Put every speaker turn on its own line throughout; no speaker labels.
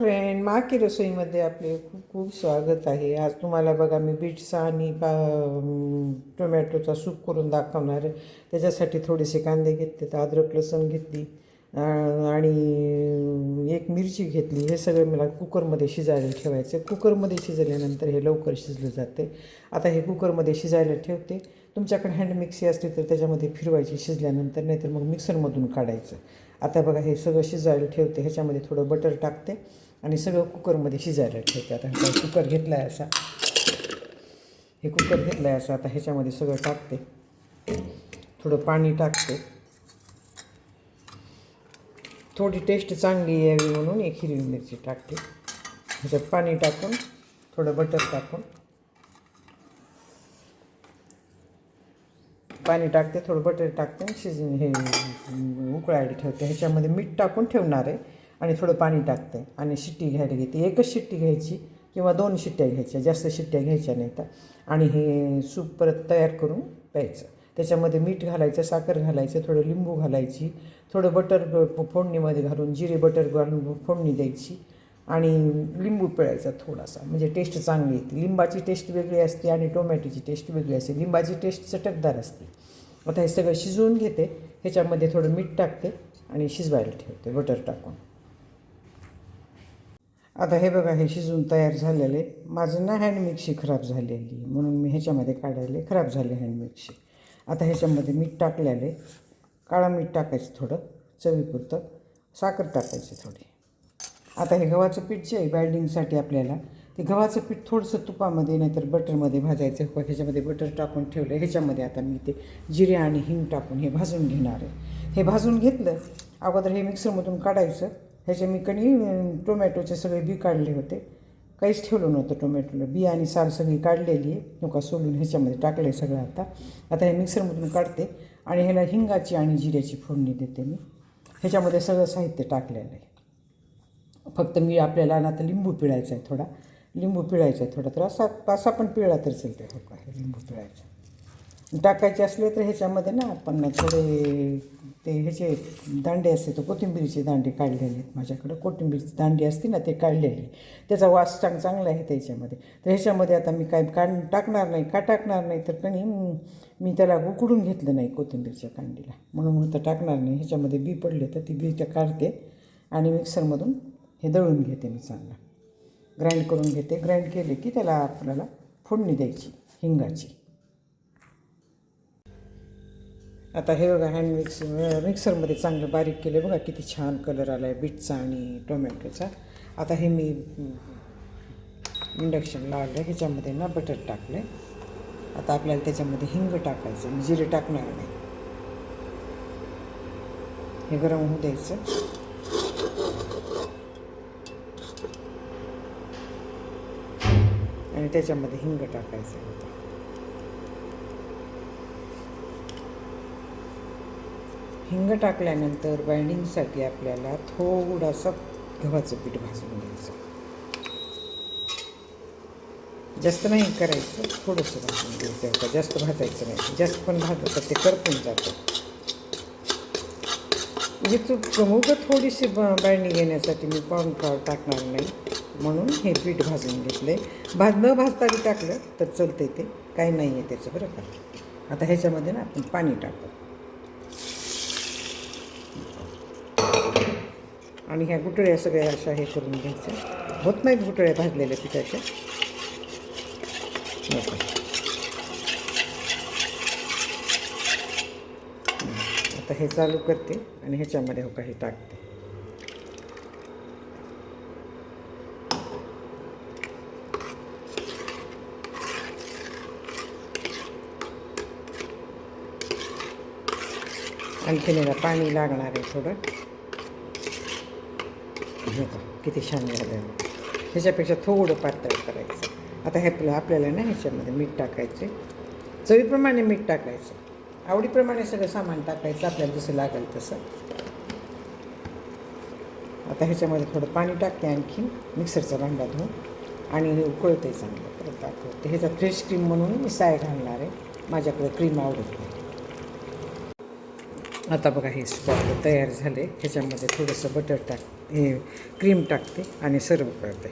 Friend माकी रसोईमध्ये आपले खूप खूप स्वागत आहे. आज तुम्हाला बघा मी बीटचा आणि पा टोमॅटोचा सूप करून दाखवणार आहे. त्याच्यासाठी थोडेसे कांदे घेतले तर अद्रक लसूण घेतली आणि एक मिरची घेतली. हे सगळं मला कुकरमध्ये शिजायला ठेवायचं कुकरमध्ये शिजल्यानंतर हे लवकर शिजलं जाते आता हे कुकरमध्ये शिजायला ठेवते. तुमच्याकडे हँड मिक्सी असली तर त्याच्यामध्ये फिरवायची शिजल्यानंतर नाहीतर मग मिक्सरमधून काढायचं. आता बघा हे सगळं शिजायला ठेवते. ह्याच्यामध्ये थोडं बटर टाकते आणि सगळं कुकरमध्ये शिजायला ठेवते. आता हा कुकर घेतला आहे असा. हे कुकर घेतलं आहे असं. आता ह्याच्यामध्ये सगळं टाकते. थोडं पाणी टाकते. थोडी टेस्ट चांगली यावी म्हणून एक हिरवी मिरची टाकते. ह्याच्यात पाणी टाकून थोडं बटर टाकून. पाणी टाकते थोडं बटर टाकते आणि शिज हे उकळायला ठेवते. ह्याच्यामध्ये मीठ टाकून ठेवणार आहे आणि थोडं पाणी टाकते आणि शिट्टी घ्यायला घेते. एकच शिट्टी घ्यायची किंवा दोन शिट्ट्या घ्यायच्या जास्त शिट्ट्या घ्यायच्या नाही तर आणि हे सूप परत तयार करून प्यायचं. त्याच्यामध्ये मीठ घालायचं साखर घालायचं थोडं लिंबू घालायची थोडं बटर फोडणीमध्ये घालून जिरे बटर घालून फोडणी द्यायची आणि लिंबू पिळायचा थोडासा. म्हणजे टेस्ट चांगली येते. लिंबाची टेस्ट वेगळी असते आणि टोमॅटोची टेस्ट वेगळी असते. लिंबाची टेस्ट चटकदार असते. आता हे सगळं शिजवून घेते. ह्याच्यामध्ये थोडं मीठ टाकते आणि शिजवायला ठेवते बटर टाकून. आता हे बघा हे शिजून तयार झालेले माझं ना हँड मिक्सी खराब झालेली म्हणून मी ह्याच्यामध्ये काढायले खराब झाले हँड मिक्सी आता ह्याच्यामध्ये मीठ टाकलेले काळा मीठ टाकायचं थोडं चवीपुरतं. साखर टाकायची थोडी. आता हे गव्हाचं पीठ जे आहे बाइंडिंगसाठी आपल्याला ते गव्हाचं पीठ थोडंसं तुपामध्ये नाहीतर बटरमध्ये भाजायचं. हो, ह्याच्यामध्ये बटर टाकून ठेवलं. ह्याच्यामध्ये आता मी ते जिरे आणि हिंग टाकून हे भाजून घेणार आहे. हे भाजून घेतलं अगोदर हे मिक्सरमधून काढायचं. ह्याचे मी कणी टोमॅटोचे सगळे बी काढले होते. काहीच ठेवलं नव्हतं टोमॅटोला. बी आणि साल सगळी काढलेली आहे. नका सोलून ह्याच्यामध्ये टाकलं आहे सगळं आता. आता हे मिक्सरमधून काढते आणि ह्याला हिंगाची आणि जिऱ्याची फोडणी देते मी. ह्याच्यामध्ये सगळं साहित्य टाकलेलं आहे. फक्त मी आपल्याला ना आता लिंबू पिळायचा आहे थोडा. लिंबू पिळायचा आहे थोडा तर. असा असा पण पिळला तर चालते हो हे लिंबू पिळायचा. टाकायचे असले तर ह्याच्यामध्ये ना आपण थोडे ते ह्याचे दांडे असते तर कोथिंबीरीचे दांडे काढलेले आहेत माझ्याकडं. कोथिंबीरची दांडी असते ना ते काढलेली. त्याचा वास चांग चांगला आहे त्याच्यामध्ये. तर ह्याच्यामध्ये आता मी काय काढ टाकणार नाही का टाकणार नाही तर कणी मी त्याला उकडून घेतलं नाही कोथिंबीरच्या कांडीला. म्हणून मग तर टाकणार नाही. ह्याच्यामध्ये बी पडले तर ती बी त्या काढते आणि मिक्सरमधून हे दळून घेते मी चांगला. ग्राइंड करून घेते. ग्राइंड केले की त्याला आपल्याला फोडणी द्यायची हिंगाची. आता हे बघा हँड मिक्स मिक्सरमध्ये चांगलं बारीक केलं बघा किती छान कलर आला आहे बीटचा आणि टोमॅटोचा आता हे मी इंडक्शन लावलं ह्याच्यामध्ये ना बटर टाकलं आहे आता आपल्याला त्याच्यामध्ये हिंग टाकायचं जिरे टाकणार नाही. हे गरम होऊ द्यायचं. आणि त्याच्यामध्ये हिंग टाकायचं आहे. हिंग टाकल्यानंतर बाइंडिंगसाठी आपल्याला थोडासा गव्हाचं पीठ भाजून घ्यायचं. जास्त नाही करायचं थोडंसं भाजून घ्यायचं. होतं जास्त भाजायचं नाही. जास्त पण भाजलं तर ते करपून जातं. म्हणजे तू प्रमुख थोडीशी ब बाइंडिंग घेण्यासाठी मी कॉर्नफ्लॉवर टाकणार नाही. म्हणून हे पीठ भाजून घेतलं आहे भाज न भाजता बी टाकलं तर चालतं ते. काही नाही आहे त्याचं बरं का? आता ह्याच्यामध्ये ना आपण पाणी टाकू. आणि ह्या गुटळ्या सगळ्या अशा हे करून घ्यायच्या. होत नाहीत गुटळ्या भाजलेल्या पिठाच्या. आता हे चालू करते आणि ह्याच्यामध्ये हो काही टाकते. आणखीन याला पाणी लागणार आहे थोडं. हे बघा, किती छान झालं ह्याच्यापेक्षा थोडं पातळ करायचं. आता हे आपलं आपल्याला ना ह्याच्यामध्ये मीठ टाकायचे चवीप्रमाणे मीठ टाकायचं. आवडीप्रमाणे सगळं सामान टाकायचं आपल्याला जसं लागेल तसं. आता ह्याच्यामध्ये थोडं पाणी टाकते आणखी मिक्सरचा भांडा धुवून. आणि हे उकळते चांगलं. परत दाखवते. ह्याचा फ्रेश क्रीम म्हणून मी साय घालणार आहे. माझ्याकडे क्रीम आवडत नाही. आता बघा हे स्पॉट तयार झाले. ह्याच्यामध्ये थोडंसं बटर टाक हे क्रीम टाकते आणि सर्व करते.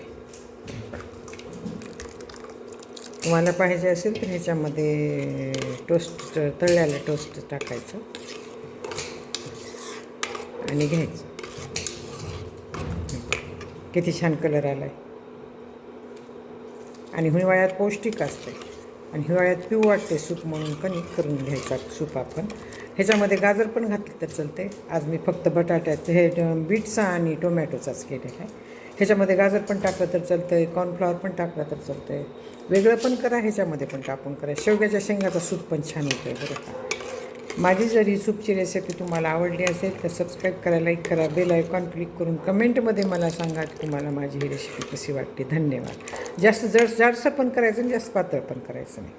तुम्हाला पाहिजे असेल तर ह्याच्यामध्ये टोस्ट तळल्याला टोस्ट टाकायचं आणि घ्यायचं. किती छान कलर आला आहे आणि हिवाळ्यात पौष्टिक असते. आणि हिवाळ्यात पिऊ वाटते सूप म्हणून कणिक करून घ्यायचा सूप आपण. ह्याच्यामध्ये गाजर पण घातली तर चालते आज मी फक्त बटाट्याचं हे बीटचा आणि टोमॅटोचाच केलेला आहे. ह्याच्यामध्ये गाजर पण टाकलं तर चालतं आहे कॉर्नफ्लॉवर पण टाकलं तर चालतं आहे वेगळं पण करा ह्याच्यामध्ये पण टाकून करा. शेवग्याच्या शेंगाचा सूप पण छान होतो आहे बरं का. माझी जर ही सूपची रेसिपी तुम्हाला आवडली असेल तर सबस्क्राईब करा लाईक करा बेल आयकॉन क्लिक करून कमेंटमध्ये मला सांगा की तुम्हाला माझी ही रेसिपी कशी वाटते. धन्यवाद. जास्त जड जाडसं पण करायचं आणि जास्त पातळ पण करायचं नाही.